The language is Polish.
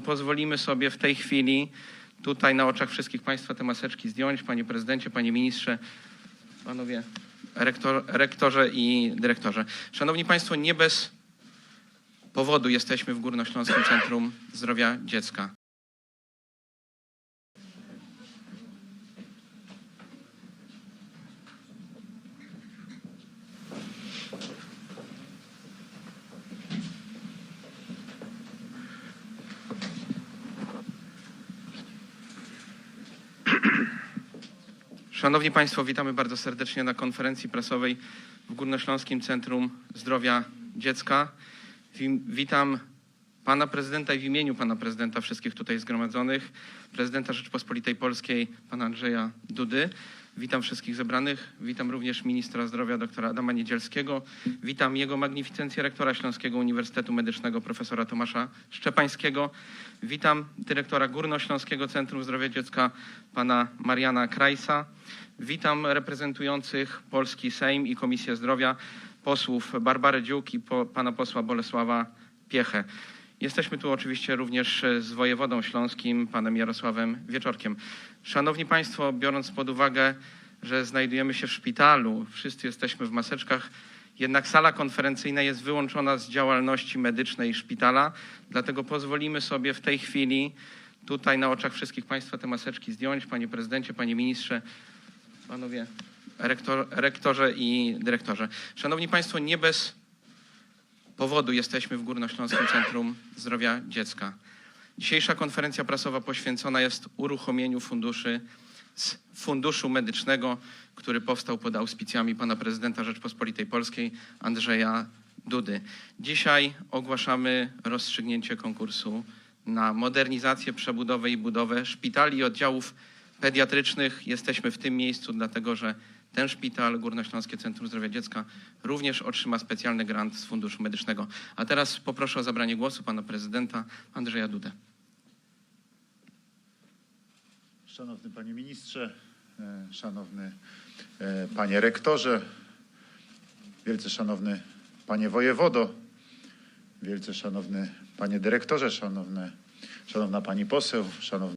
Pozwolimy sobie w tej chwili tutaj na oczach wszystkich Państwa te maseczki zdjąć. Panie prezydencie, panie ministrze, panowie rektor, rektorze i dyrektorze. Szanowni Państwo, nie bez powodu jesteśmy w Górnośląskim Centrum Zdrowia Dziecka. Szanowni Państwo, witamy bardzo serdecznie na konferencji prasowej w Górnośląskim Centrum Zdrowia Dziecka. Witam Pana Prezydenta i w imieniu Pana Prezydenta wszystkich tutaj zgromadzonych, Prezydenta Rzeczypospolitej Polskiej, Pana Andrzeja Dudy. Witam wszystkich zebranych. Witam również Ministra Zdrowia doktora Adama Niedzielskiego. Witam Jego Magnificencję Rektora Śląskiego Uniwersytetu Medycznego profesora Tomasza Szczepańskiego. Witam dyrektora Górnośląskiego Centrum Zdrowia Dziecka pana Mariana Krajsa. Witam reprezentujących Polski Sejm i Komisję Zdrowia posłów Barbarę Dziuk i po, pana posła Bolesława Piechę. Jesteśmy tu oczywiście również z wojewodą śląskim, panem Jarosławem Wieczorkiem. Szanowni Państwo, biorąc pod uwagę, że znajdujemy się w szpitalu, wszyscy jesteśmy w maseczkach, jednak sala konferencyjna jest wyłączona z działalności medycznej szpitala, dlatego pozwolimy sobie w tej chwili tutaj na oczach wszystkich Państwa te maseczki zdjąć. Panie prezydencie, panie ministrze, panowie rektor, rektorze i dyrektorze. Szanowni Państwo, nie bez powodu jesteśmy w Górnośląskim Centrum Zdrowia Dziecka. Dzisiejsza konferencja prasowa poświęcona jest uruchomieniu funduszy z Funduszu Medycznego, który powstał pod auspicjami pana prezydenta Rzeczpospolitej Polskiej Andrzeja Dudy. Dzisiaj ogłaszamy rozstrzygnięcie konkursu na modernizację, przebudowę i budowę szpitali i oddziałów pediatrycznych. Jesteśmy w tym miejscu, dlatego że ten szpital, Górnośląskie Centrum Zdrowia Dziecka, również otrzyma specjalny grant z Funduszu Medycznego. A teraz poproszę o zabranie głosu pana prezydenta Andrzeja Dudę. Szanowny Panie Ministrze, e, Szanowny e, Panie Rektorze, Wielce Szanowny Panie Wojewodo, Wielce Szanowny Panie Dyrektorze, Szanowne, Szanowna Pani Poseł, Szanowny